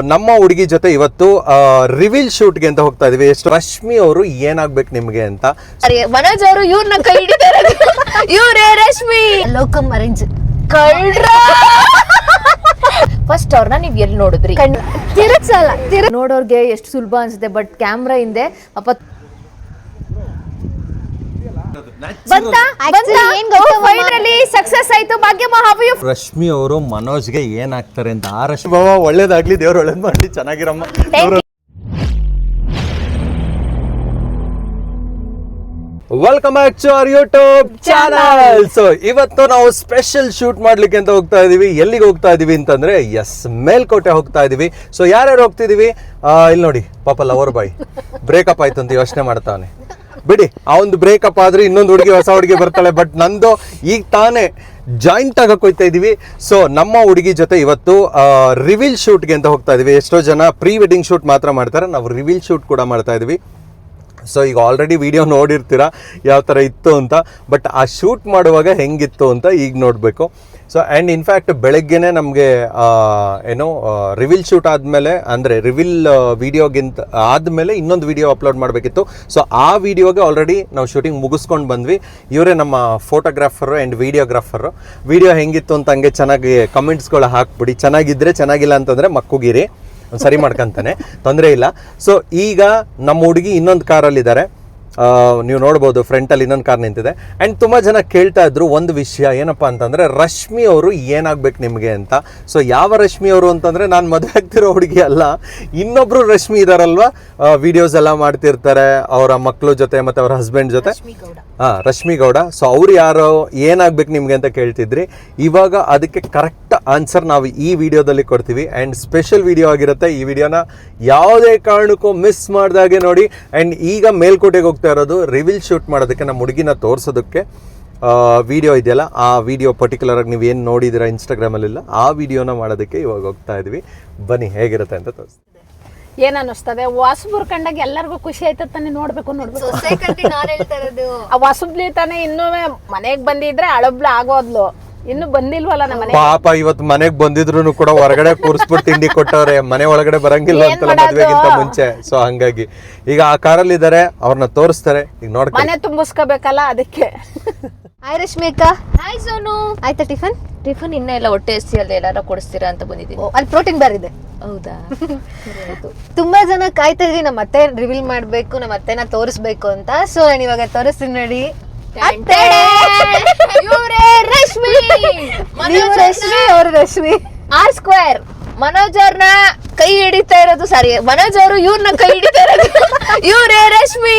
ನಮ್ಮ ಹುಡುಗಿ ಜೊತೆ ಇವತ್ತು ರಿವೀಲ್ ಶೂಟ್ಗೆ ಅಂತ ಹೋಗ್ತಾ ಇದೀವಿ. ಎಷ್ಟು ರಶ್ಮಿ ಅವರು ಏನಾಗ್ಬೇಕು ನಿಮ್ಗೆ ಅಂತ. ಅರೆ ಮನೋಜ್ ಅವರು ಇವ್ರನ್ನ ಕೈ ಹಿಡಿತಾರೆ. ಇವ್ರೇ ರಶ್ಮಿ. ಲೋಕಂ ಅರೇಂಜ್. ಕಳ್ರ. ಫಸ್ಟ್ ಅವ್ರನ್ನ ನೀವ್ ಎಲ್ಲಿ ನೋಡಿದ್ರಿ? ತಿರುಗ್ಸಲ್ಲ. ತಿರು ನೋಡೋರ್ಗೆ ಎಷ್ಟು ಸುಲಭ ಅನ್ಸುತ್ತೆ ಬಟ್ ಕ್ಯಾಮ್ರಾ ಹಿಂದೆ ಪಾಪ ಬಂತ Actually ಏನ್ ಗೊತ್ತಾ ಮಾಮ? ಫೈನಲಿ ಸಕ್ಸಸ್ ಆಯ್ತು. ಭಾಗ್ಯಮ್ಮ ಹಾವ್ ಯು ರಶ್ಮಿ ಅವರು ಮನೋಜ್ಗೆ ಏನಾಗ್ತಾರೆ ಅಂತ ಆ ರಶ್ಮಿ ಬಾಬಾ ಒಳ್ಳೇದಾಗ್ಲಿ. ದೇವ್ರು ಒಳ್ಳೇದ್ ಮಾಡಿ. ಚೆನ್ನಾಗಿರಮ್ಮ. Welcome back to our YouTube channel so ಇವತ್ತು ನಾವು ಸ್ಪೆಷಲ್ ಶೂಟ್ ಮಾಡ್ಲಿಕ್ಕೆ ಅಂತ ಹೋಗ್ತಾ ಇದೀವಿ. ಎಲ್ಲಿಗೆ ಹೋಗ್ತಾ ಇದೀವಿ ಅಂತಂದ್ರೆ ಎಸ್ ಮೇಲ್ಕೋಟೆ ಹೋಗ್ತಾ ಇದೀವಿ. ಸೊ ಯಾರ್ಯಾರು ಹೋಗ್ತಿದೀವಿ? ಇಲ್ಲಿ ನೋಡಿ ಪಾಪ ಲವರ್ ಬಾಯ್. ಬ್ರೇಕಪ್ ಆಯ್ತು ಅಂತ ಯೋಚನೆ ಮಾಡ್ತಾವನೆ. ಬಿಡಿ, ಆ ಒಂದು ಬ್ರೇಕಪ್ ಆದ್ರೆ ಇನ್ನೊಂದು ಹುಡುಗಿ ಹೊಸ ಹುಡುಗಿ ಬರ್ತಾಳೆ ಬಟ್ ನಂದು ಈಗ ತಾನೇ ಜಾಯಿಂಟ್ ಆಗಕ್ಕೆ ಹೋಗ್ತಾ ಇದೀವಿ. ಸೊ ನಮ್ಮ ಹುಡುಗಿ ಜೊತೆ ಇವತ್ತು ರಿವೀಲ್ ಶೂಟ್ಗೆ ಅಂತ ಹೋಗ್ತಾ ಇದೀವಿ. ಎಷ್ಟೋ ಜನ ಪ್ರೀ ವೆಡ್ಡಿಂಗ್ ಶೂಟ್ ಮಾತ್ರ ಮಾಡ್ತಾರೆ, ನಾವು ರಿವೀಲ್ ಶೂಟ್ ಕೂಡ ಮಾಡ್ತಾ ಇದೀವಿ. ಸೊ ಈಗ ಆಲ್ರೆಡಿ ವಿಡಿಯೋ ನೋಡಿರ್ತೀರಾ ಯಾವ ಥರ ಇತ್ತು ಅಂತ. ಬಟ್ ಆ ಶೂಟ್ ಮಾಡುವಾಗ ಹೆಂಗಿತ್ತು ಅಂತ ಈಗ ನೋಡಬೇಕು. ಸೊ ಆ್ಯಂಡ್ ಇನ್ಫ್ಯಾಕ್ಟ್ ಬೆಳಗ್ಗೆನೆ ನಮಗೆ ಏನು ರಿವಿಲ್ ಶೂಟ್ ಆದಮೇಲೆ, ಅಂದರೆ ರಿವಿಲ್ ವೀಡಿಯೋಗಿಂತ ಆದಮೇಲೆ ಇನ್ನೊಂದು ವಿಡಿಯೋ ಅಪ್ಲೋಡ್ ಮಾಡಬೇಕಿತ್ತು. ಸೊ ಆ ವಿಡಿಯೋಗೆ ಆಲ್ರೆಡಿ ನಾವು ಶೂಟಿಂಗ್ ಮುಗಿಸ್ಕೊಂಡು ಬಂದ್ವಿ. ಇವರೇ ನಮ್ಮ ಫೋಟೋಗ್ರಾಫರು ಆ್ಯಂಡ್ ವೀಡಿಯೋಗ್ರಾಫರು ವೀಡಿಯೋ ಹೆಂಗಿತ್ತು ಅಂತ ಹಂಗೆ ಚೆನ್ನಾಗಿ ಕಮೆಂಟ್ಸ್ಗಳು ಹಾಕ್ಬಿಡಿ. ಚೆನ್ನಾಗಿದ್ದರೆ ಚೆನ್ನಾಗಿಲ್ಲ ಅಂತಂದರೆ ಮಕ್ಕುಗಿರಿ. ಸರಿ ಮಾಡ್ಕೊತಾನೆ. ತೊಂದರೆ ಇಲ್ಲ. ಸೊ ಈಗ ನಮ್ಮ ಹುಡುಗಿ ಇನ್ನೊಂದು ಕಾರಲ್ಲಿದ್ದಾರೆ ನೀವು ನೋಡ್ಬೋದು ಫ್ರಂಟಲ್ಲಿ ಇನ್ನೊಂದು ಕಾರ್ ನಿಂತಿದೆ. ಆ್ಯಂಡ್ ತುಂಬ ಜನ ಕೇಳ್ತಾ ಇದ್ರು ಒಂದು ವಿಷಯ ಏನಪ್ಪ ಅಂತಂದರೆ ರಶ್ಮಿ ಅವರು ಏನಾಗ್ಬೇಕು ನಿಮಗೆ ಅಂತ. ಸೊ ಯಾವ ರಶ್ಮಿ ಅವರು ಅಂತಂದರೆ ನಾನು ಮದುವೆ ಆಗ್ತಿರೋ ಹುಡುಗಿ ಅಲ್ಲ. ಇನ್ನೊಬ್ಬರು ರಶ್ಮಿ ಇದ್ದಾರಲ್ವಾ ವಿಡಿಯೋಸ್ ಎಲ್ಲ ಮಾಡ್ತಿರ್ತಾರೆ ಅವರ ಮಕ್ಕಳು ಜೊತೆ ಮತ್ತು ಅವರ ಹಸ್ಬೆಂಡ್ ಜೊತೆ. ಹಾಂ ರಶ್ಮಿ ಗೌಡ. ಸೊ ಅವ್ರು ಯಾರು ಏನಾಗ್ಬೇಕು ನಿಮಗೆ ಅಂತ ಕೇಳ್ತಿದ್ರಿ. ಇವಾಗ ಅದಕ್ಕೆ ಕರೆಕ್ಟ್ ಆನ್ಸರ್ ನಾವು ಈ ವಿಡಿಯೋದಲ್ಲಿ ಕೊಡ್ತೀವಿ. ಆ್ಯಂಡ್ ಸ್ಪೆಷಲ್ ವಿಡಿಯೋ ಆಗಿರುತ್ತೆ ಈ ವಿಡಿಯೋನ ಯಾವುದೇ ಕಾರಣಕ್ಕೂ ಮಿಸ್ ಮಾಡಿದಾಗೆ ನೋಡಿ. ಆ್ಯಂಡ್ ಈಗ ಮೇಲ್ಕೋಟೆಗೆ ಹೋಗ್ತಾ ಇರೋದು ರಿವಿಲ್ ಶೂಟ್ ಮಾಡೋದಕ್ಕೆ ನಮ್ಮ ಹುಡುಗಿನ ತೋರಿಸೋದಕ್ಕೆ ವಿಡಿಯೋ ಇದೆಯಲ್ಲ ಆ ವಿಡಿಯೋ ಪರ್ಟಿಕ್ಯುಲರ್ ಆಗಿ ನೀವು ಏನು ನೋಡಿದ್ದೀರಾ ಇನ್ಸ್ಟಾಗ್ರಾಮಲ್ಲಿಲ್ಲ ಆ ವಿಡಿಯೋನ ಮಾಡೋದಕ್ಕೆ ಇವಾಗ ಹೋಗ್ತಾ ಇದ್ವಿ. ಬನ್ನಿ ಹೇಗಿರುತ್ತೆ ಅಂತ ತೋರಿಸ್ತೀನಿ. ಏನ್ ಅನ್ನಿಸ್ತದೆ? ಹೊಸಬ್ರು ಕಂಡಾಗ ಎಲ್ಲರಿಗೂ ಖುಷಿ ಆಯ್ತದ ತಾನೆ ನೋಡ್ಬೇಕು ನೋಡ್ಬೇಕು. ಸೊಸೆ ಕಂಡು ನಾನು ಹೇಳ್ತಾ ಇರೋದು. ಆ ಹೊಸಬ್ಲಿ ತಾನೆ ಇನ್ನೂ ಮನೆಗೆ ಬಂದಿದ್ರೆ ಅಳಬ್ಲ ಆಗೋದ್ಲು. ಇನ್ನು ಬಂದಿಲ್ವಲ್ಲ ನಮ್ಮ ಮನೆ? ಪಾಪ ಇವತ್ತು ಮನೆಗ್ ಬಂದಿದ್ರು ಕೂಡ ಹೊರಗಡೆ ಕೂರಿಸ್ಬಿಟ್ಟು ತಿಂಡಿ ಕೊಟ್ಟವ್ರೆ. ಮನೆ ಒಳಗಡೆ ಬರಂಗಿಲ್ಲ ಅಂತಲ್ಲ? ಮದ್ವೆಗಿಂತ ಮುಂಚೆ. ಸೊ ಹಂಗಾಗಿ. ಈಗ ಆ ಕಾರಲ್ಲಿ ಇದಾರೆ ಅವ್ರನ್ನ ತೋರಿಸ್ತಾರೆ. ಈಗ ನೋಡ್ ಮನೆ ತುಂಬಿಸ್ಕೋಬೇಕಲ್ಲ ಅದಕ್ಕೆ. ಹಾಯ್ ರಶ್ಮಿಕಾ. ಹಾಯ್ ಸೋನು. ಆಯ್ತಾ ಟಿಫನ್? ಟಿಫನ್ ಇನ್ನ ಎಲ್ಲ ಹೊಟ್ಟೆ ಎಸ್ಸಿ ಅಲ್ಲಿ ಎಲ್ಲಾರ ಕೊಡಿಸ್ತೀರಾ ಅಂತ ಬಂದಿದ್ದೀನಿ. ಅಲ್ಲಿ ಪ್ರೋಟೀನ್ ಬಾರ್ ಇದೆ. ಹೌದಾ? ತುಂಬಾ ಜನ ಕಾಯ್ತಾ ಇದ್ವಿ ನಮ್ಮ ಅತ್ತೆ ರಿವೀಲ್ ಮಾಡ್ಬೇಕು ನಮ್ಮ ಅತ್ತೆನ ತೋರಿಸ್ಬೇಕು ಅಂತ. ಸೊ ನಾನು ಇವಾಗ ತೋರಿಸ್ತೀನಿ ನೋಡಿ. ರಶ್ಮಿ. ನೀವು ರಶ್ಮಿ ಅವ್ರು ರಶ್ಮಿ. R square. ಮನೋಜ್ ಅವ್ರನ್ನ ಕೈ ಹಿಡಿತಾ ಇರೋದು ಸಾರಿ. ಮನೋಜ್ ಅವರು ಇವ್ರನ್ನ ಕೈ ಹಿಡಿತಾ ಇರೋದು. ಇವ್ರೇ ರಶ್ಮಿ.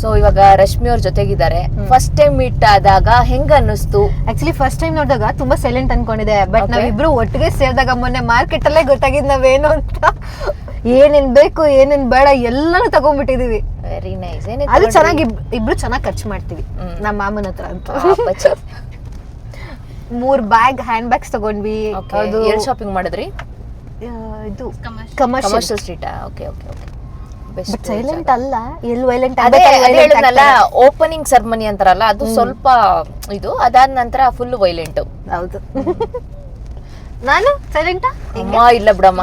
ಸೊ ಇವಾಗ ರಶ್ಮಿ ಅವ್ರ ಜೊತೆಗಿದ್ದಾರೆ. ಫಸ್ಟ್ ಟೈಮ್ ಮೀಟ್ ಆದಾಗ ಹೆಂಗ ಅನ್ನಿಸ್ತು? ಆಕ್ಚುಲಿ ಫಸ್ಟ್ ಟೈಮ್ ನೋಡಿದಾಗ ತುಂಬಾ ಸೈಲೆಂಟ್ ಅನ್ಕೊಂಡಿದೆ. ಬಟ್. ನಾವಿಬ್ರು ಒಟ್ಟಿಗೆ ಸೇರಿದಾಗ ಮೊನ್ನೆ ಮಾರ್ಕೆಟ್ ಅಲ್ಲೇ ಗೊತ್ತಾಗಿದ್ ನಾವೇನು ಅಂತ. ಏನೇನ್ ಬೇಕು ಏನೇನ್ ಬೇಡ ಎಲ್ಲಾನು ತಗೊಂಡ್ಬಿಟ್ಟಿದೀವಿ. ವೆರಿ ನೈಸ್ ಅದು ಚೆನ್ನಾಗಿ ಇಬ್ರು ಚೆನ್ನಾಗಿ ಖರ್ಚು ಮಾಡ್ತೀವಿ. ನಮ್ಮ ಮಾಮನ ಹತ್ರ ಅಂತ. ಮೂರ್ ಬ್ಯಾಗ್ ಹ್ಯಾಂಡ್ ಬ್ಯಾಗ್ಸ್ ತಗೊಂಡ್ವಿ. ಅದು ಎಲ್ಲಿ ಶಾಪಿಂಗ್ ಮಾಡಿದ್ರಿ? ಇದು commercial street okay okay okay. Silent ಅಲ್ಲ ಎಲ್ಲಿ ವೈಲೆಂಟ್ ಅದೇ ಅದೇ ಹೇಳಿದ್ನಲ್ಲ ಓಪನಿಂಗ್ ಸೆರ್ಮನಿ ಅಂತಾರಲ್ಲ ಅದು ಸ್ವಲ್ಪ ಇದು ಅದಾದ ನಂತರ ಫುಲ್ ವೈಲೆಂಟ್ ಹೌದು. ನಾನು ಸೈಲೆಂಟ್ ಅಮ್ಮ ಇಲ್ಲ ಬಿಡಮ್ಮ.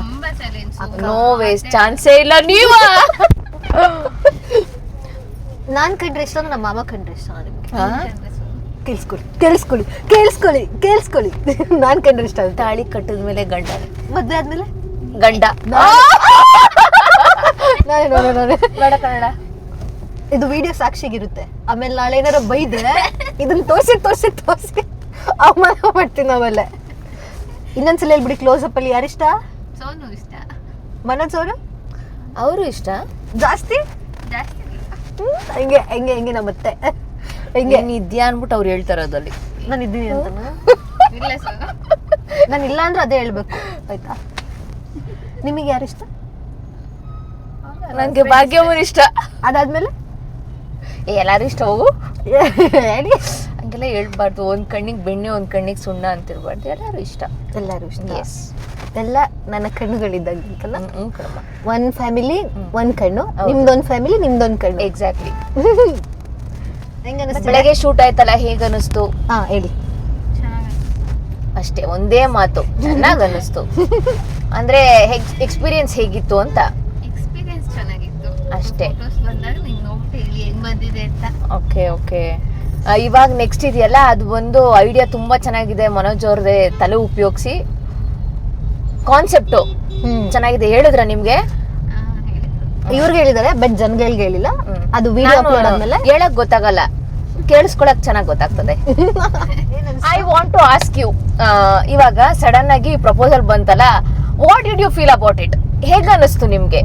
ನೋ ವೇಸ್ಟ್ ಚಾನ್ಸೇ ಇಲ್ಲ ನೀವ. ನಾನ್ ಕಂಡ್ರೆ ಇಷ್ಟ ನಮ್ಮ ಮಾಮ ಕಂಡ್ರೆ ಇಷ್ಟ ನಿಮ್ಗೆ? ಕೇಳಿಸ್ಕೊಳ್ಳಿ ಕೇಳಿಸ್ಕೊಳ್ಳಿ ಕೇಳಿಸ್ಕೊಳ್ಳಿ ಕೇಳಿಸ್ಕೊಳ್ಳಿ. ನಾನ್ ಕಂಡ್ರೆ ಇಷ್ಟ ತಾಳಿ ಕಟ್ಟಿದ ಮೇಲೆ ಗಂಡ. ಮದ್ವೆ ಆದ್ಮೇಲೆ? ಗಂಡ. ನಾನೇ ನೋಡೇ ನೋಡೇ ಬೇಡ ಕನ್ನಡ. ಇದು ವಿಡಿಯೋ ಸಾಕ್ಷಿಗಿರುತ್ತೆ. ಆಮೇಲೆ ನಾಳೆ ಏನಾರ ಬೈದ್ರೆ ಇದನ್ನ ತೋರ್ಸಿ ತೋರ್ಸಿ ತೋರ್ಸಿ. ಅವಮಾನ ಮಾಡ್ತೀನಿ ನಾವೆಲ್ಲ. ಇನ್ನೊಂದ್ಸಲ ಹೇಳ್ಬಿಡಿ ಕ್ಲೋಸ್ ಅಪ್ ಅಲ್ಲಿ ಯಾರಿಷ್ಟ? ಮನೋಜ್ ಅವರು ಅವರು ಇಷ್ಟ. ಜಾಸ್ತಿ? ಹಂಗೆ ಹಂಗೆ ಹಂಗೆ ನಮ್ಮತ್ತೆ ಹಂಗೆ. ನೀನ್ ಇದ್ಯಾ ಅನ್ಬಿಟ್ಟು ಅವ್ರು ಹೇಳ್ತಾರ ಅದಲ್ಲಿ ನಾನು ಇದ್ದೀನಿ ಅಂತ ನಾನು ಇಲ್ಲ ಅಂದ್ರೆ ಅದೇ ಹೇಳ್ಬೇಕು. ಆಯ್ತಾ? ನಿಮಗೆ ಯಾರು ಇಷ್ಟ ನನಗೆ ಭಾಗ್ಯವೂ ಇಷ್ಟ. ಅದಾದ್ಮೇಲೆ? ಎಲ್ಲಾರು ಇಷ್ಟ ಹೋಗು. ಹೇಳಿ ಹಂಗೆಲ್ಲ ಹೇಳ್ಬಾರ್ದು. ಒಂದು ಕಣ್ಣಿಗೆ ಬೆಣ್ಣೆ ಒಂದು ಕಣ್ಣಿಗೆ ಸುಣ್ಣ ಅಂತಿರ್ಬಾರ್ದು. ಎಲ್ಲಾರು ಇಷ್ಟ. ಎಲ್ಲರೂ ಇಷ್ಟ. ಎಸ್ ಎಲ್ಲ ನನ್ನ ಕಣಮ್ಮ. ಒಂದ್ ಫ್ಯಾಮಿಲಿ ಒಂದು ಕಣ್ಣು. ನಿಮ್ಮದೊಂದು ಫ್ಯಾಮಿಲಿ ನಿಮ್ದೊಂದು ಕಣ್ಣು. ಎಕ್ಸಾಕ್ಟ್ಲಿ ಹೆಂಗ ಬೆಳಗ್ಗೆ ಶೂಟ್ ಆಯ್ತಲ್ಲ ಹೇಗನ್ನಿಸ್ತು ಹಾ ಹೇಳಿ. ಅಷ್ಟೇ ಒಂದೇ ಮಾತು. ಚೆನ್ನಾಗ್ ಅನ್ನಿಸ್ತು ಅಂದ್ರೆ ಎಕ್ಸ್ಪೀರಿಯನ್ಸ್ ಹೇಗಿತ್ತು ಅಂತ. ಅಷ್ಟೇ. Okay okay. ಇವಾಗ ನೆಕ್ಸ್ಟ್ ಇದೆಯಲ್ಲ ಅದು ಒಂದು ಐಡಿಯಾ ತುಂಬಾ ಚೆನ್ನಾಗಿದೆ ಮನೋಜ್ ಅವ್ರದೇ ತಲೆ ಉಪಯೋಗಿಸಿ. Concept hmm. ಚೆನ್ನಾಗಿದೆ ಹೇಳಿದ್ರ ನಿಮ್ಗೆ? ಇವ್ರಿಗೆ ಹೇಳಿದಾರೆ ಬಟ್ ಜನಗಳಿಗೆ ಹೇಳಿಲ್ಲ. ಅದು ವಿಡಿಯೋ ಅಪ್ಲೋಡ್ ಆದ್ಮೇಲೆ ಹೇಳಕ್ ಗೊತ್ತಾಗಲ್ಲ. ಕೇಳಿಸ್ಕೊಳಕ್ ಚೆನ್ನಾಗ್ ಗೊತ್ತಾಗ್ತದೆ. I want to ask you ಇವಾಗ ಸಡನ್ ಆಗಿ ಪ್ರಪೋಸಲ್ ಬಂತಲ್ಲ what did you feel about it ಹೇಗ ಅನಿಸ್ತು ನಿಮ್ಗೆ?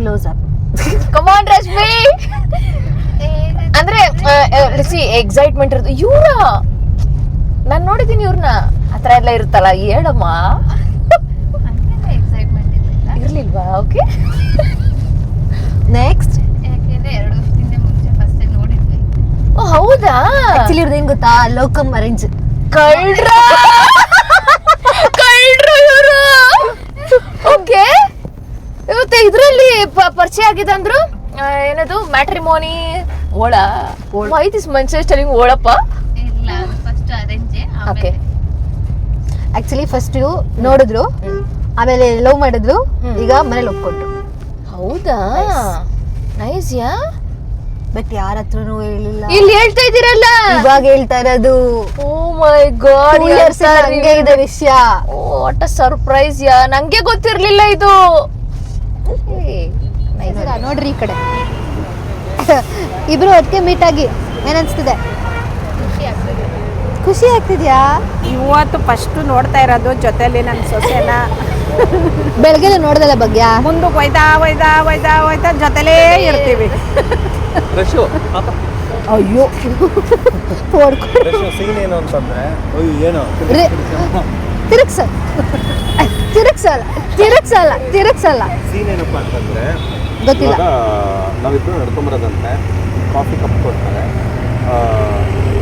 ಕ್ಲೋಸ್ ಅಪ್ ಕಮಾನ್ ರಶ್ಮಿ ಅಂದ್ರೆ ಸಿ ಎಕ್ಸೈಟ್ಮೆಂಟ್ ಇರುತ್ತೆ ಇವ್ರ ನಾನು ನೋಡಿದೀನಿ ಇವ್ರನ್ನ ಆತರ ಎಲ್ಲ ಇರುತ್ತಲ್ಲ ಹೇಳಮ್ಮ. ಎಕ್ಸೈಟ್ಮೆಂಟ್ ಇರಲಿಲ್ಲ. ಇರ್ಲಿಲ್ವಾ? ಓಕೆ ನೆಕ್ಸ್ಟ್ ಯಾಕೆಂದ್ರೆ ಎರಡು ವರ್ಷದಿಂದ ಮುಂಚೆ ಫಸ್ಟ್ ನೋಡಿದ್ವಿ. ಹೌದಾ? ಆಕ್ಚುಲಿ ಇವ್ರದ್ದು ಏನ್ ಗೊತ್ತಾ? Love cum arrange. ಕಳ್ರು ಇವರು ಓಕೆ ಇವತ್ತು ಇದ್ರಲ್ಲಿ ಪರಿಚಯ ಆಗಿದೆ ಅಂದ್ರು ಏನದು ಮ್ಯಾಟ್ರಿಮೋನಿ ಓಳ ವೈ ದಿಸ್ ಮನ್ಸಸ್ ಟೆಲಿಂಗ್ ಓಳಪ್ಪ ಓಕೆ ಆಕ್ಚುಲಿ ಫಸ್ಟ್ ನೋಡಿದ್ರು ಆಮೇಲೆ ಲವ್ ಮಾಡಿದ್ರು ಈಗ ಮನೇಲಿ ಒಪ್ಕೊಂಡ್ರು. ಹೌದಾ? Nice yeah? ಬಟ್ ಯಾರ ಹತ್ರನು ಹೇಳಿಲ್ಲ. ಇಲ್ಲಿ ಹೇಳ್ತಾ ಇದೀರಲ್ಲ ಇವಾಗ ಹೇಳ್ತಾ ಇರೋದು. ಓ ಮೈ ಗಾಡ್ ಇಂದ ಹಂಗೆ ಇದೆ ವಿಷಯ. ವಾಟ್ ಅ ಸರ್ಪ್ರೈಸ್ ಯಾ? ನಂಗೆ ಗೊತ್ತಿರ್ಲಿಲ್ಲ ಇದು. Nice. ನೋಡ್ರಿ ಈ ಕಡೆ. ಇಬ್ರು ಒಟ್ಟಿಗೆ ಮೀಟ್ ಆಗಿ ಏನನ್ಸ್ತಿದೆ? ಖುಷಿ ಆಗ್ತಿದ್ಯಾ? ಇವತ್ತು ಫಸ್ಟ್ ನೋಡ್ತಾ ಇರೋದು ಜೊತೆಲಿ ನನ್ನ ಸೊಸೆನ. ಬೆಳಗ್ಗೆ ನೋಡ್ದಲ್ಲ ಬಗ್ಗೆ ಮುಂದಕ್ಕೆ ಒಯ್ತಾ ಒಯ್ತಾ ಒಯ್ತಾ ಒಯ್ತಾ ಜೊತೆಲೇ ಇರ್ತೀವಿ. ರಶು. ಅಯ್ಯೋ. ಏನು ಅಂತಂದ್ರೆ ಏನು? ತಿರುಗ್ಸಲ್ಲ ತಿರುಗ್ಸಲ್ಲ. ಸೀನ್ ಏನಪ್ಪ ಅಂತಂದ್ರೆ ಗೊತ್ತಿಲ್ಲ. ಇವಾಗ ನಾವಿಬ್ರು ನಡ್ಕೊಂಬರೋದಂತೆ ಕಾಫಿ ಕಪ್ ಕೊಡ್ತಾರೆ. ಆ,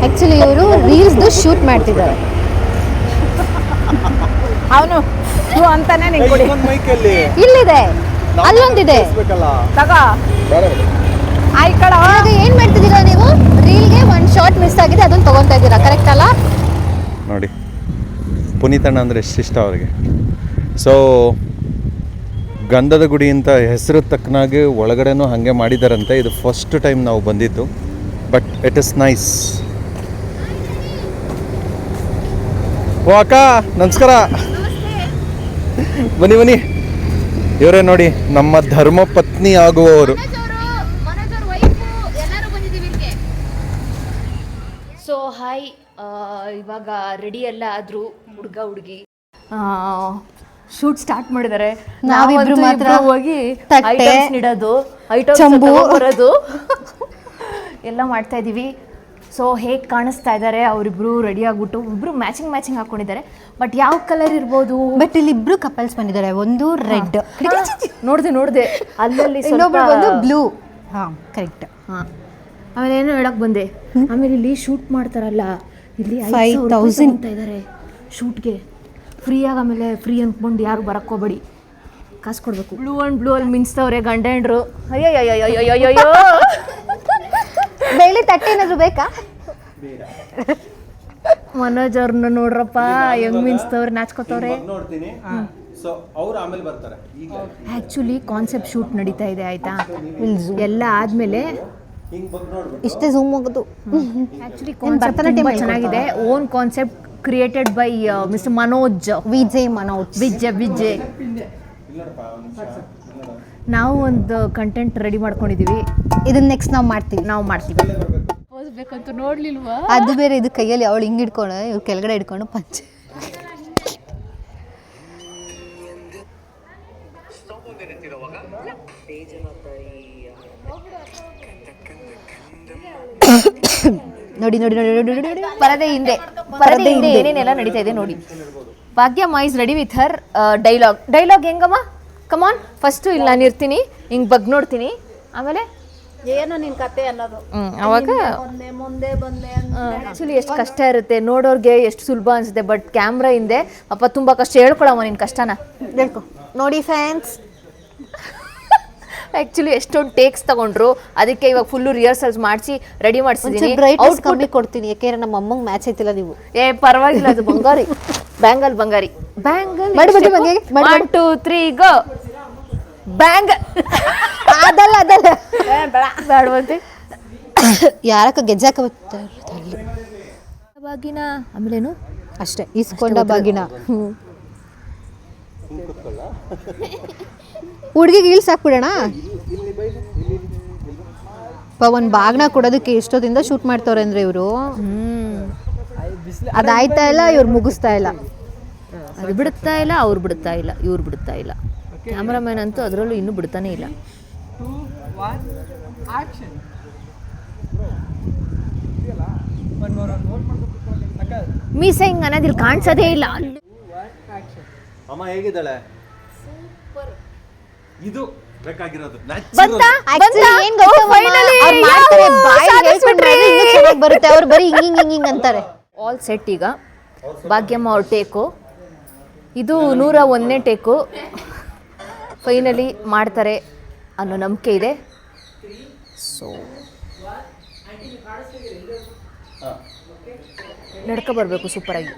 ಆಕ್ಚುಲಿ ಇವರು ರೀಲ್ಸ್ದು ಶೂಟ್ ಮಾಡ್ತಿದ್ದಾರೆ. ಅವನು ಅಂತಾನೆ ಏ, ನಿಂಗೆ ಕೊಡಿ ಇನ್ನೊಂದ್ ಮೈಕಲ್ಲಿ. ಇಲ್ಲಿದೆ. ಅಲ್ಲೊಂದಿದೆ ಬೇಕಲ್ಲ ತಗೋ. ಕಡೆ ಆಗ ಇವಾಗ ಏನ್ ಮಾಡ್ತಿದ್ದೀರಾ ನೀವು? ರೀಲ್ಗೆ ಒಂದು ಶಾರ್ಟ್ ಮಿಸ್ ಆಗಿದೆ ಅದನ್ನ ತಗೊಂತಾ ಇದ್ದೀರಾ ಕರೆಕ್ಟ್ ಅಲ್ಲ? ನೋಡಿ ಪುನೀತಣ್ಣ ಅಂದರೆ ಎಷ್ಟು ಇಷ್ಟ ಅವ್ರಿಗೆ. ಸೊ ಗಂಧದ ಗುಡಿ ಅಂತ ಹೆಸರು ತಕ್ಕನಾಗಿ ಒಳಗಡೆನೂ ಹಾಗೆ ಮಾಡಿದಾರಂತೆ. ಇದು ಫಸ್ಟ್ ಟೈಮ್ ನಾವು ಬಂದಿದ್ದು. ಬಟ್ ಇಟ್ ಇಸ್ ನೈಸ್ ಓ ಅಕ್ಕ ನಮಸ್ಕಾರ. ಬನ್ನಿ ಬನ್ನಿ. ಇವರೇ ನೋಡಿ ನಮ್ಮ ಧರ್ಮ ಪತ್ನಿ ಆಗುವವರು. ಸೊ ಹಾಯ್ ಇವಾಗ ರೆಡಿ ಎಲ್ಲ ಆದ್ರು ಹುಡುಗ ಹುಡುಗಿ. ಶೂಟ್ ಸ್ಟಾರ್ಟ್ ಮಾಡಿದ್ದಾರೆ. ನಾವಿಬ್ರು ಮಾತ್ರ ಹೋಗಿ ತಟ್ಟೆ, ಐಟಮ್ಸ್ ಇಡೋದು ಐಟಮ್ಸ್. ಬರೋದು. ಎಲ್ಲ ಮಾಡ್ತಾ ಇದ್ದೀವಿ ಸೊ ಹೇಗೆ ಕಾಣಿಸ್ತಾ ಇದ್ದಾರೆ ಅವರಿಬ್ರು ರೆಡಿ ಆಗ್ಬಿಟ್ಟು ಇಬ್ರು ಮ್ಯಾಚಿಂಗ್ ಮ್ಯಾಚಿಂಗ್ ಹಾಕೊಂಡಿದ್ದಾರೆ. ಬಟ್ ಯಾವ ಕಲರ್ ಇರ್ಬೋದು? ಬಟ್ ಇಲ್ಲಿ ಇಬ್ರು ಕಪಲ್ಸ್ ಬಂದಿದ್ದಾರೆ. ಒಂದು ರೆಡ್. ನೋಡಿದೆ ನೋಡಿದೆ. ಅಲ್ಲಲ್ಲಿ ಬಂದು ಬ್ಲೂ. ಹಾಂ ಕರೆಕ್ಟ್ ಹಾಂ. ಆಮೇಲೆ ಏನೋ ಹೇಳಕ್ ಬಂದೆ? ಆಮೇಲೆ ಇಲ್ಲಿ ಶೂಟ್ ಮಾಡ್ತಾರಲ್ಲ. ಇಲ್ಲಿ 5,000 ಅಂತ ಇದ್ದಾರೆ ಶೂಟ್ಗೆ ಫ್ರೀಯಾಗಿ ಆಮೇಲೆ ಫ್ರೀ ಅಂದ್ಕೊಂಡು ಯಾರು ಬರಕ್ಕೋಬೇಡಿ ಕಾಸು ಕೊಡ್ಬೇಕು. ಬ್ಲೂ ಅಂಡ್ ಬ್ಲೂ ಅಲ್ಲಿ ಮಿಂಚ್ತವ್ರೆ ಗಂಡ ಹೆಂಡ್ರು. ಅಯ್ಯೋ ಬೆಳ್ಳಿ ತಟ್ಟೆ ಏನಾದ್ರು ಬೇಕಾ? ಮನೋಜ್ ಅವ್ರನ್ನ ನೋಡ್ರಪ್ಪ ಹೆಂಗ್ ಮಿಂಚ್ತವ್ರೆ ನಾಚ್ಕೋತವ್ರೆ. ನೋಡ್ತೀನಿ. ಸೊ ಅವ್ರು ಆಮೇಲೆ ಬರ್ತಾರೆ. ಈಗ. ಆ್ಯಕ್ಚುಲಿ ಕಾನ್ಸೆಪ್ಟ್ ಶೂಟ್ ನಡೀತಾ ಇದೆ ಆಯ್ತಾ? ಎಲ್ಲ ಆದ್ಮೇಲೆ ಇಷ್ಟೇ ಝೂಮ್ ಹೋಗೋದು ಆ್ಯಕ್ಚುಲಿ ಏನ್ ಕಾನ್ಸೆಪ್ಟ್ ಚೆನ್ನಾಗಿದೆ. Own concept created by mister Manoj Vijay Manoj. Vijay Vijay. ನಾವು ಒಂದು ಕಂಟೆಂಟ್ ರೆಡಿ ಮಾಡ್ಕೊಂಡಿದೀವಿ. ಇದನ್ನ ನೆಕ್ಸ್ಟ್ ನಾವು ಮಾಡ್ತೀವಿ. ನಾವು ಮಾಡ್ತೀವಿ. ಓದ್ಬೇಕಂತ ನೋಡ್ಲಿಲ್ವಾ? ಅದು ಬೇರೆ ಇದು ಕೈಯಲ್ಲಿ ಅವಳು ಹಿಂಗೆ ಹಿಡ್ಕೊಂಡು ಇವ್ರು ಕೆಳಗಡೆ ಹಿಡ್ಕೊಂಡು ಪಂಚೆ ನೋಡಿ ನೋಡಿ ನೋಡಿ ನೋಡಿ ನೋಡಿ ನೋಡಿ. ಪರದೆ ಹಿಂದೆ ಪರದೆ ಹಿಂದೆ ಏನೇನೆಲ್ಲ ನಡೀತಾ ಇದೆ ನೋಡಿ. Bhagya mice ready with her dialogue dialogue ಹೆಂಗಮ್ಮ? Come on first ಇಲ್ಲಿ ನಾನು ಇರ್ತೀನಿ ಹಿಂಗ್ ಬಗ್ ನೋಡ್ತೀನಿ. ಆಮೇಲೆ? ಏನು ನಿನ್ ಕತೆ ಅನ್ನೋದು? ಹ್ಮ್, ಅವಾಗ ಮುಂದೆ ಮುಂದೆ ಬಂದೆ ಆಕ್ಚುಲಿ ಎಷ್ಟು ಕಷ್ಟ ಇರುತ್ತೆ ನೋಡೋರ್ಗೆ ಎಷ್ಟು ಸುಲಭ ಅನ್ಸುತ್ತೆ ಬಟ್ ಕ್ಯಾಮ್ರಾ ಹಿಂದೆ ಅಪ್ಪ ತುಂಬಾ ಕಷ್ಟ. ಹೇಳ್ಕೊಳಮ್ಮ ನಿನ್ ಕಷ್ಟನ. ಹೇಳ್ಕೊ. ನೋಡಿ ಫ್ಯಾನ್ಸ್ ಆಕ್ಚುಲಿ ಎಷ್ಟೊಂದು ಟೇಕ್ಸ್ ತಗೊಂಡ್ರು. ಅದಕ್ಕೆ ಇವಾಗ ಫುಲ್ಲು ರಿಹರ್ಸಲ್ಸ್ ಮಾಡಿಸಿ ರೆಡಿ ಮಾಡಿಸಿದೀನಿ. ಕಮ್ಮಿ ಕೊಡ್ತೀನಿ. ಯಾಕೆಂದ್ರೆ ನಮ್ಮ ಅಮ್ಮಂಗೆ ಮ್ಯಾಚ್ ಐತಿಲ್ಲ ನೀವು. ಏ ಪರವಾಗಿಲ್ಲ ಅದು ಬಂಗಾರಿ. ಬ್ಯಾಂಗಲ್ ಬಂಗಾರಿ. Bangle one two three go bang ಅದಲ್ಲ ಅದಲ್ಲ. ಬೇಡವಂತೆ ಯಾರಕ್ಕ ಗೆಜ್ಜಾಕ ಬರ್ತಾರೆ? ಬಾಗಿನ ಆಮೇಲೇನು? ಅಷ್ಟೇ. ಇಸ್ಕೊಂಡ ಬಾಗಿನ. ಹುಡುಗಿಗೆ ಇಳ್ಸ್ ಹಾಕ್ಬಿಡೋಣ? ಒಂದು ಬಾಗ್ನ ಕೊಡೋದಕ್ಕೆ ಎಷ್ಟೊತ್ತಿಂದ ಶೂಟ್ ಮಾಡ್ತವ್ರೆ ಅಂದ್ರೆ ಇವರು? ಅದಾಯ್ತಾ ಇಲ್ಲ ಇವ್ರು ಮುಗಿಸ್ತಾ ಇಲ್ಲ? ಅದು ಬಿಡುತ್ತಾ ಇಲ್ಲ ಅವ್ರು ಬಿಡುತ್ತಾ ಇಲ್ಲ ಇವ್ರು ಬಿಡುತ್ತಾ ಇಲ್ಲ. ಕ್ಯಾಮ್ರಾಮನ್ ಅಂತೂ ಅದರಲ್ಲೂ ಇನ್ನೂ ಬಿಡ್ತಾನೆ ಇಲ್ಲ. ಮೀಸ ಅನ್ನೋದು ಅನ್ನೋದಿಲ್ಲ ಕಾಣಿಸೋದೇ ಇಲ್ಲ. ಅಮ್ಮ ಹೇಗಿದ್ದಾಳೆ? ಇದು ಬೇಕಾಗಿರೋದು. ಬಂತಾ? Actually ಬಂತಾ? ಏನ್ ಗೊತ್ತಾ ಓ, ಮಾಮ? finally! ಅವ್ರ್ ಮಾಡ್ತಾರೆ, ಯಾಹೂ! ಬಾಯಲ್ಲಿ ಹೇಳ್ಕೊಂಡ್ರೆ ಇನ್ನೂ ಚೆನ್ನಾಗ್ ಬರುತ್ತೆ. ಅವ್ರು ಬರೀ ಹಿಂಗ್ ಹಿಂಗ್ ಹಿಂಗ್ ಹಿಂಗ್ ಅಂತಾರೆ. ಆಲ್ ಸೆಟ್ ಈಗ. ಭಾಗ್ಯಮ್ಮ ಅವ್ರ ಟೇಕು ಇದು ನೂರ ಒಂದನೇ ಟೇಕು ಫೈನಲಿ ಮಾಡ್ತಾರೆ ಅನ್ನೋ ನಂಬಿಕೆ ಇದೆ. ಸೊ ನಡ್ಕೊ ಬರಬೇಕು ಸೂಪರಾಗಿ.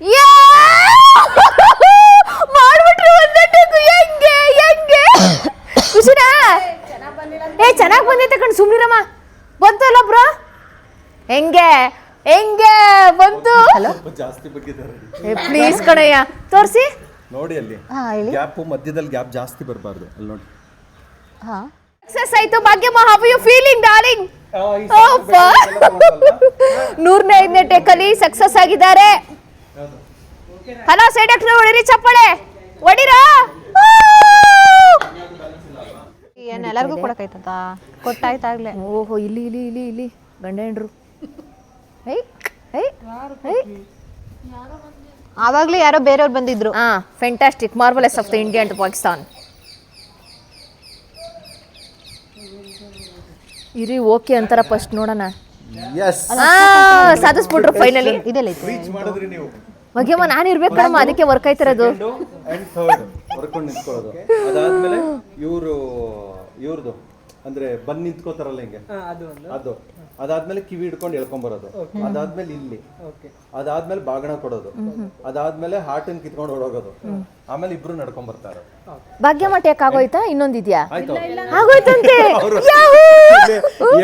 ಮಾಡ್ಬಿಟ್ರು ಒಂದೇ ಟೇಕು ಹೆಂಗೆ ಹೆಂಗೆ? ಖುಷಿನಾ ಏ ಚೆನ್ನಾಗಿ ಬಂದೈತೆ ಕಣ್ ಸುಮ್ನಿರಮ್ಮ. ಬಂತಲ್ಲ ಬ್ರೋ? ಹೆಂಗೆ ಹೆಂಗೆ ಬಂತು? ಜಾಸ್ತಿ ಬಗ್ಗಿದ್ದಾರೆ ಏ ಪ್ಲೀಸ್ ಕಣಯ್ಯ. ತೋರಿಸಿ. ನೋಡಿ ಅಲ್ಲಿ. ಗ್ಯಾಪ್ ಮಧ್ಯದಲ್ಲಿ ಗ್ಯಾಪ್ ಜಾಸ್ತಿ ಬರಬಾರ್ದು. ಅಲ್ಲಿ ನೋಡಿ. ಹಾ. ಸಕ್ಸಸ್ ಆಯ್ತು ಭಾಗ್ಯಮ್ಮ ಹೌ ಯು ಫೀಲಿಂಗ್ ಡಾರ್ಲಿಂಗ್ ನೂರನೇ ಐದನೇ ಟೇಕಲ್ಲಿ ಸಕ್ಸಸ್ ಆಗಿದ್ದಾರೆ. ಹಲೋ ಸೈಡ್ ಡಾಕ್ಟರ್ ಹೊಡಿರಿ ಚಪ್ಪಾಳೆ. ಹೊಡಿರಾ? ಏನ್ ಎಲ್ಲರಿಗೂ ಕೊಡಕೈತದ ಕೊಟ್ಟಾಯ್ತಾಗ್ಲೆ. ಓಹೋ ಇಲ್ಲಿ ಇಲ್ಲಿ ಇಲ್ಲಿ ಇಲ್ಲಿ ಗಂಡ ಹೆಂಡ್ರು. ಆವಾಗ್ಲೇ ಯಾರೋ ಬೇರೆಯವ್ರು ಬಂದಿದ್ರು. ಹಾ fantastic marvellous of the India and Pakistan ಇರಿ ಓಕೆ ಅಂತಾರ ಫಸ್ಟ್ ನೋಡೋಣ. ಎಸ್ ಆ ಸಾಧಿಸ್ಬಿಟ್ರು ಫೈನಲಿ ಇದೆಲ್ಲ ನೀವು ನಾನು ಇರ್ಬೇಕು ಕಣಮ್ಮ ಅದಕ್ಕೆ ವರ್ಕ್ ಆಯ್ತಿರೋದು. ಅಂಡ್ ಥರ್ಡ್ ಹೊರ್ಕೊಂಡು ನಿಂತ್ಕೊಳ್ಳೋದು. ಅದಾದ್ಮೇಲೆ ಇವರು ಇವ್ರದ್ದು ಅಂದ್ರೆ ಬಂದ್ ನಿಂತ್ಕೋತಾರಲ್ಲ ಹಿಂಗೆ? ಅದು ಅದಾದ್ಮೇಲೆ ಕಿವಿ ಹಿಡ್ಕೊಂಡು ಎಳ್ಕೊಂಬರೋದು ಅದಾದ್ಮೇಲೆ ಇಲ್ಲಿ. ಅದಾದ್ಮೇಲೆ ಬಾಗಣ ಕೊಡೋದು. ಅದಾದ್ಮೇಲೆ ಹಾರ್ಟನ್ ಕಿತ್ಕೊಂಡು ಓಡೋಗೋದು. ಆಮೇಲೆ ಇಬ್ರು ನಡ್ಕೊಂಡ್ ಬರ್ತಾರೆ. ಭಾಗ್ಯಮಠ ಯಾಕೆ ಆಗೋಯ್ತಾ? ಇನ್ನೊಂದಿದ್ಯಾ ಆಗೋಯ್ತಂತೆ.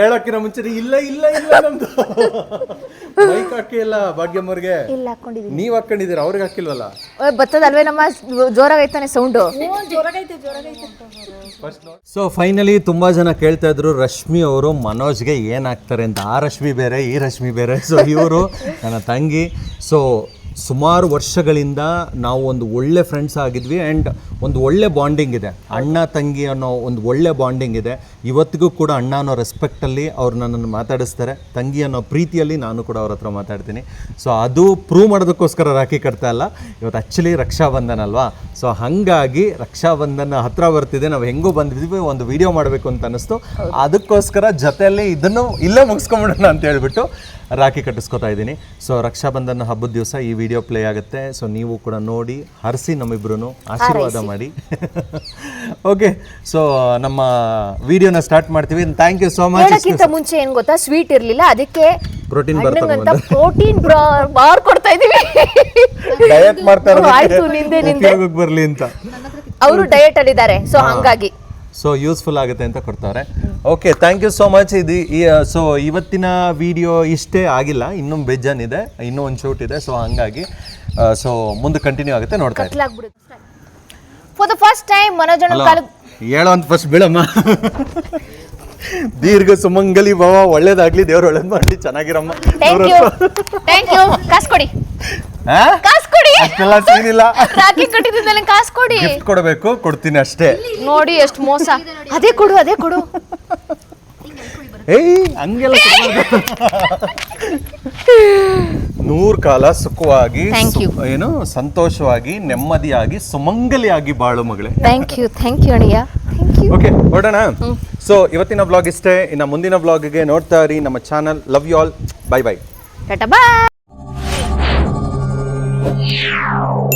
ಹೇಳಕ್ಕಿನ ಮುಂಚೆ ಇಲ್ಲ ಇಲ್ಲ ಇಲ್ಲ ನಮ್ದು. ಮೈಕ್ ಹಾಕಿಲ್ಲ ಭಾಗ್ಯಮ್ಮವ್ರಿಗೆ ಇಲ್ಲ ಹಾಕೊಂಡಿದೀನಿ. ನೀವ್ ಹಾಕೊಂಡಿದೀರ ಅವ್ರಿಗೆ ಹಾಕಿಲ್ವಲ್ಲ? ಬತ್ತದಲ್ವೇ ನಮ್ಮ ಜೋರಾಗೈತಾನೆ ಸೌಂಡು ಸೊ ಫೈನಲಿ ತುಂಬಾ ಜನ ಕೇಳ್ತಾ ಇದ್ರು, ರಶ್ಮಿ ಅವರು ಮನೋಜ್ಗೆ ಏನಾಗ್ತಾರೆ ಅಂತ, ಆ ರಶ್ಮಿ ಬೇರೆ, ಈ ರಶ್ಮಿ ಬೇರೆ. ಸೊ ಇವರು ನನ್ನ ತಂಗಿ. ಸೊ ಸುಮಾರು ವರ್ಷಗಳಿಂದ ನಾವು ಒಂದು ಒಳ್ಳೆ ಫ್ರೆಂಡ್ಸ್ ಆಗಿದ್ವಿ ಆ್ಯಂಡ್ ಒಂದು ಒಳ್ಳೆ ಬಾಂಡಿಂಗ್ ಇದೆ. ಅಣ್ಣ, ತಂಗಿ ಅನ್ನೋ ಒಂದು ಒಳ್ಳೆ ಬಾಂಡಿಂಗ್ ಇದೆ. ಇವತ್ತಿಗೂ ಕೂಡ ಅಣ್ಣ ಅನ್ನೋ ರೆಸ್ಪೆಕ್ಟಲ್ಲಿ ಅವ್ರು ನನ್ನನ್ನು ಮಾತಾಡಿಸ್ತಾರೆ. ತಂಗಿ ಅನ್ನೋ ಪ್ರೀತಿಯಲ್ಲಿ ನಾನು ಕೂಡ ಅವ್ರ ಹತ್ರ ಮಾತಾಡ್ತೀನಿ. ಸೊ ಅದು ಪ್ರೂವ್ ಮಾಡೋದಕ್ಕೋಸ್ಕರ ರಾಖಿ ಕಟ್ತಾ ಇಲ್ಲ. ಇವತ್ತು ಆ್ಯಕ್ಚುಲಿ ರಕ್ಷಾಬಂಧನ ಅಲ್ವಾ? ಸೊ ಹಾಗಾಗಿ ರಕ್ಷಾಬಂಧನ ಹತ್ರ ಬರ್ತಿದೆ. ನಾವು ಹೆಂಗೂ ಬಂದಿದ್ವಿ, ಒಂದು ವಿಡಿಯೋ ಮಾಡಬೇಕು ಅಂತ ಅನ್ನಿಸ್ತು. ಅದಕ್ಕೋಸ್ಕರ ಜೊತೆಯಲ್ಲಿ ಇದನ್ನು ಇಲ್ಲೇ ಮುಗಿಸ್ಕೊಂಬಿಡೋಣ ಅಂತ ಹೇಳ್ಬಿಟ್ಟು ರಾಖಿ ಕಟ್ಟಿಸ್ಕೊತಾ ಇದ್ದೀನಿ. ಸೊ ರಕ್ಷಾಬಂಧನ ಹಬ್ಬದ ದಿವಸ ಈ ವಿಡಿಯೋ ಪ್ಲೇ ಆಗುತ್ತೆ. ಸೊ ನೀವು ಕೂಡ ನೋಡಿ ಹರಿಸಿ ನಮ್ಮಿಬ್ರು ಆಶೀರ್ವಾದ ಮಾಡಿ. ಓಕೆ ಸೊ ನಮ್ಮ ವಿಡಿಯೋನ ಸ್ಟಾರ್ಟ್ ಮಾಡ್ತೀವಿ. ಥ್ಯಾಂಕ್ ಯು ಸೋ ಮಚ್ ಹೇಳಕ್ಕಿಂತ ಮುಂಚೆ ಏನ್ ಗೊತ್ತಾ? ಸ್ವೀಟ್ ಇರ್ಲಿಲ್ಲ. ಅದಕ್ಕೆ ಪ್ರೋಟೀನ್ ಪ್ರೋಟೀನ್ ಬಾರ್ ಕೊಡ್ತಾ ಇದೀವಿ. ಡಯಟ್ ಮಾಡ್ತಾರೆ ಓ, ಆಯ್ತು ನಿಂದೆ ನಿಂದೆ. ಬರಲಿ ಅಂತ. ಅವರು ಡಯಟ್ ಅಲ್ಲಿ ಇದ್ದಾರೆ ಸೊ ಹಂಗಾಗಿ. ಸೊ ಯೂಸ್ಫುಲ್ ಆಗುತ್ತೆ ಅಂತ ಕೊಡ್ತಾರೆ. Okay thank you so much ಇದು ಸೊ ಇವತ್ತಿನ ವಿಡಿಯೋ ಇಷ್ಟೇ ಆಗಿಲ್ಲ ಇನ್ನೂ ಬೇಜಾನಿದೆ ಇನ್ನೂ ಒಂದು ಶೂಟ್ ಇದೆ ಸೊ ಹಂಗಾಗಿ ಸೊ ಮುಂದೆ ಕಂಟಿನ್ಯೂ ಆಗುತ್ತೆ ನೋಡ್ತಾ ಫಾರ್ ದ ಫಸ್ಟ್ ಟೈಮ್ ಮನೋಜನ ಕಾಲ ಹೇಳೋ ಅಂತ ಫಸ್ಟ್ ಬೀಳಮ್ಮ. ದೀರ್ಘ ಸುಮಂಗಲಿ ಭಾವ ಒಳ್ಳೇದಾಗ್ಲಿ ದೇವ್ರು ಒಳ್ಳೇದ್ ಮಾಡಿ ಚೆನ್ನಾಗಿರಮ್ಮ. ಥ್ಯಾಂಕ್ ಯು ಥ್ಯಾಂಕ್ ಯು ಕಾಸು ಕೊಡಿ? ಕಾಸು ಕೊಡಿ. ಅಷ್ಟೆಲ್ಲ ರಾಖಿ ಕಟ್ಟಿದ್ಮೇಲೆ ಕಾಸು ಕೊಡಿ. ಗಿಫ್ಟ್ ಕೊಡಬೇಕು ಕೊಡ್ತೀನಿ ಅಷ್ಟೇ. ನೋಡಿ ಎಷ್ಟು ಮೋಸ. ಅದೇ ಕೊಡು ಅದೇ ಕೊಡು. ಏಯ್ ಹಂಗೆಲ್ಲ. ನೂರ್ ಕಾಲ ಸುಖವಾಗಿ Thank you. ಸು- ಏನು ಸಂತೋಷವಾಗಿ ನೆಮ್ಮದಿಯಾಗಿ ಸುಮಂಗಲಿಯಾಗಿ ಬಾಳು ಮಗಳೇ. ಥ್ಯಾಂಕ್ ಯು ಥ್ಯಾಂಕ್ ಯು ಅಣ್ಣಯ್ಯ ಥ್ಯಾಂಕ್ ಯು ಓಕೆ ಹೊರಡೋಣ? ಸೊ ಇವತ್ತಿನ ಬ್ಲಾಗ್ ಇಷ್ಟೇ. ಇನ್ನು ಮುಂದಿನ ಬ್ಲಾಗ್ಗೆ ನೋಡ್ತಾ ಇರಿ ನಮ್ಮ channel love you all bye bye Tata bye Yeah.